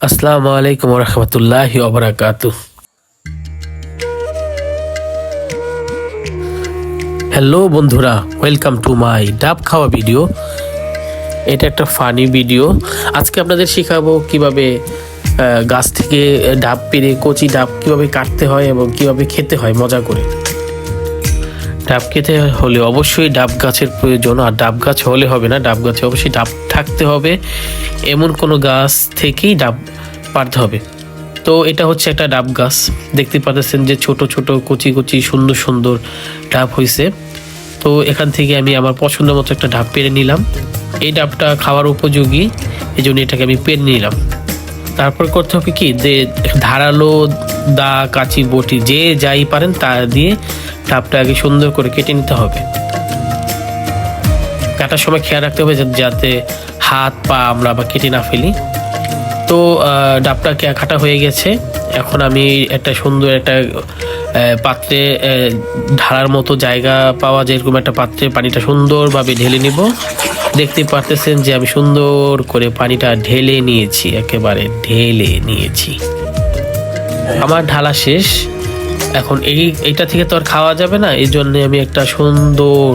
আসসালামু আলাইকুম রহমতুল্লাহি ওবরাকাতু হ্যালো বন্ধুরা ওয়েলকাম টু মাই ডাব খাওয়া ভিডিও এটা একটা ফানি ভিডিও আজকে আপনাদের শেখাবো কীভাবে গাছ থেকে ডাব পেরে কচি ডাব কীভাবে কাটতে হয় এবং কীভাবে খেতে হয়, মজা করে। ডাব খেতে হলে অবশ্যই ডাব গাছের প্রয়োজন, আর ডাব গাছ হলে হবে না, ডাব গাছে অবশ্যই ডাব থাকতে হবে। এমন কোনো গাছ থেকেই ডাব পারতে হবে। তো এটা হচ্ছে একটা ডাব গাছ। দেখতে পাচ্ছেন যে ছোট ছোট, কচি কচি, সুন্দর সুন্দর ডাব হয়েছে তো এখান থেকে আমি আমার পছন্দ মতো একটা ডাব পেরে নিলাম। এই ডাবটা খাওয়ার উপযোগী এই জন্য এটাকে আমি পেরে নিলাম। তারপর করতে হবে কি যে ধারালো দা, কাঁচি, বটি, যে যাই পারেন তা দিয়ে ডাবটা আগে সুন্দর করে কেটে নিতে হবে। কাটার সময় খেয়াল রাখতে হবে যাতে হাত, পা আমরা বা কেটে না ফেলি। তো ডাবটা কাটা হয়ে গেছে। এখন আমি একটা সুন্দর একটা পাত্রে ঢালার মতো জায়গা পাওয়া যায়, এরকম একটা পাত্রে পানিটা সুন্দরভাবে ঢেলে নিব। দেখতে পারতেছেন যে আমি সুন্দর করে পানিটা ঢেলে নিয়েছি, একেবারে ঢেলে নিয়েছি। আমার ঢালা শেষ। এখন এই, এইটা থেকে তো আর খাওয়া যাবে না, এই জন্য আমি একটা সুন্দর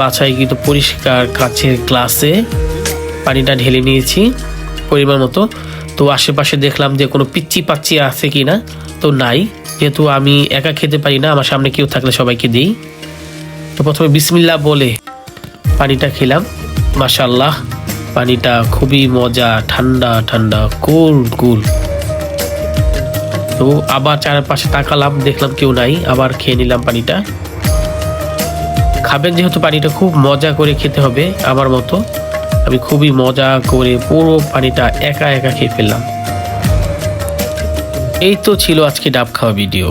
বাছাই কিন্তু পরিষ্কার কাচের গ্লাসে পানিটা ঢেলে নিয়েছি, পরিমাণ মতো। তো আশেপাশে দেখলাম যে কোনো পিচ্চি পাচ্ছি আছে কি না তো নাই। যেহেতু আমি একা খেতে পারি না, আমার সামনে কেউ থাকলে সবাইকে দিই। তো প্রথমে বিসমিল্লা বলে পানিটা খেলাম। মাশাল্লাহ পানিটা খুবই মজা, ঠান্ডা ঠান্ডা কুল কুল তো আবার চারপাশে তাকালাম, দেখলাম কেউ নাই, আবার খেয়ে নিলাম পানিটা। খাবেন যেহেতু পানিটা খুব মজা করে খেতে হবে আমার মতো। আমি খুবই মজা করে পুরো পানিটা একা একা খেয়ে ফেললাম। এই তো ছিল আজকে ডাব খাওয়া ভিডিও